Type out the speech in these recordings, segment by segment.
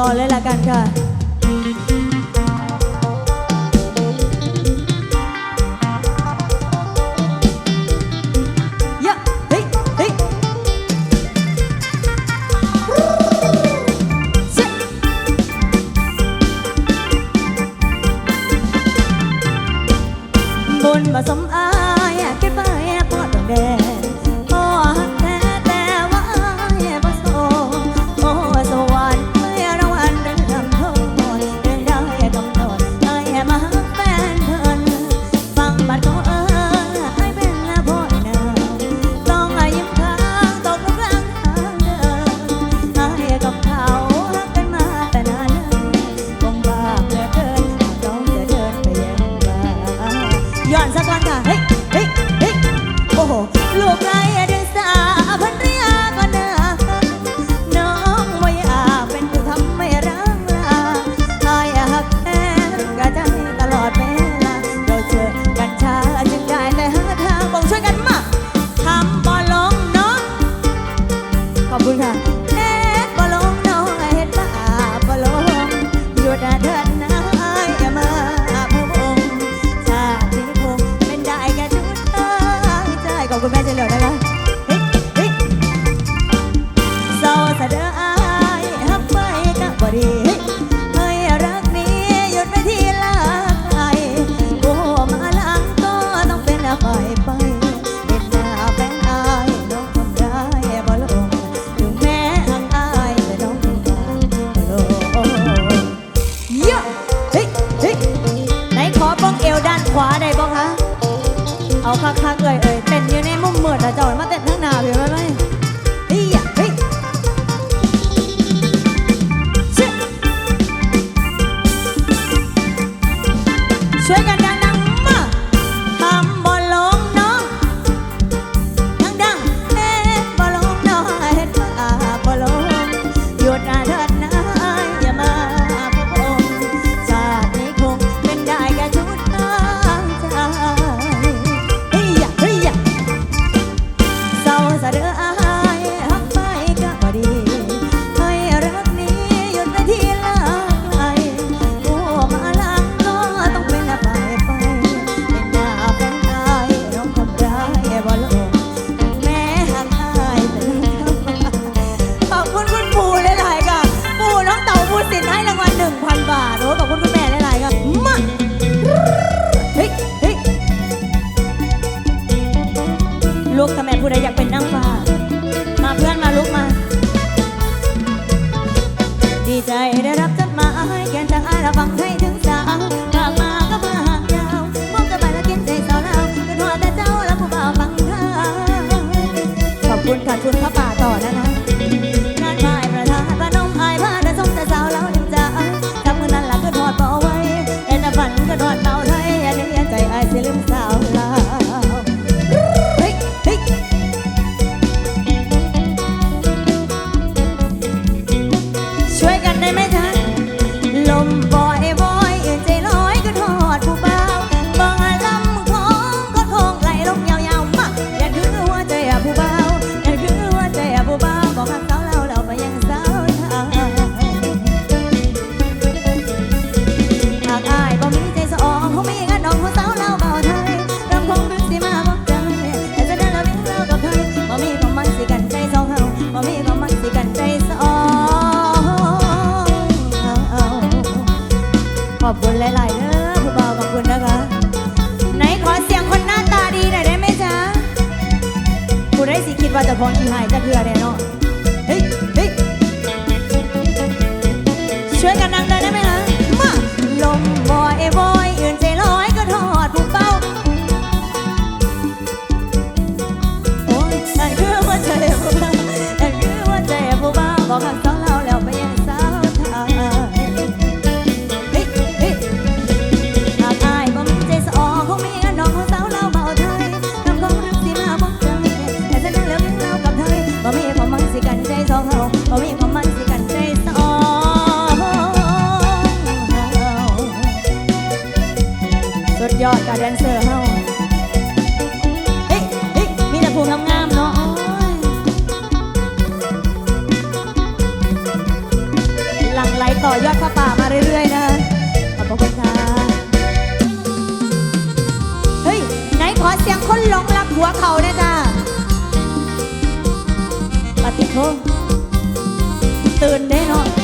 ต่อเลยละกันค่ะ คักๆเลยเอ้ยเต้นอยู่ในมุมมืดอะเจอามาเต้นทั้งหน้าพี่ไหมไหม จดหมายเขนจาอายแล้วังให้ถึงสาวบมาก็มาหางยาวมองจะไปแล้กินใจสาวเราเป็นหัวแต่เจ้าแล้ผู้บ่าวฟังเธอขอบคุณค่ะคุณพระป่าต่อนะนะ อบคุณหลายๆเด้อผู้บ่าวขอบคุณนะคะ ไหนขอเสียงคนหน้าตาดีหน่อยได้ไหมจ๊ะผู้ได้สิคิดว่าจะพองที่หายจะเพื่อแน่นอน ยอดกับแดนเซอร์เฮาเฮ้ยเฮ้ยมีแต่ผู้งามๆเนาะหลังไหลต่อยอดพระป่ามาเรื่อยๆนะขอบคุณค่ะเฮ้ยไหนขอเสียงคนหลงรับหัวเขานะจ๊ะปฏิโทตื่นแน่นอน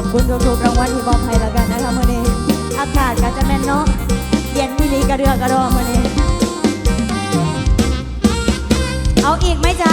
อบคุณทุกๆรางวัลที่บอบให้แล้วกันนะคะเมื่อนี้อากาศก็จะแม่นเนาะเย็นที่นี้กระเรือกระดอเมื่อนี้เอาอีกไหมจ๊ะ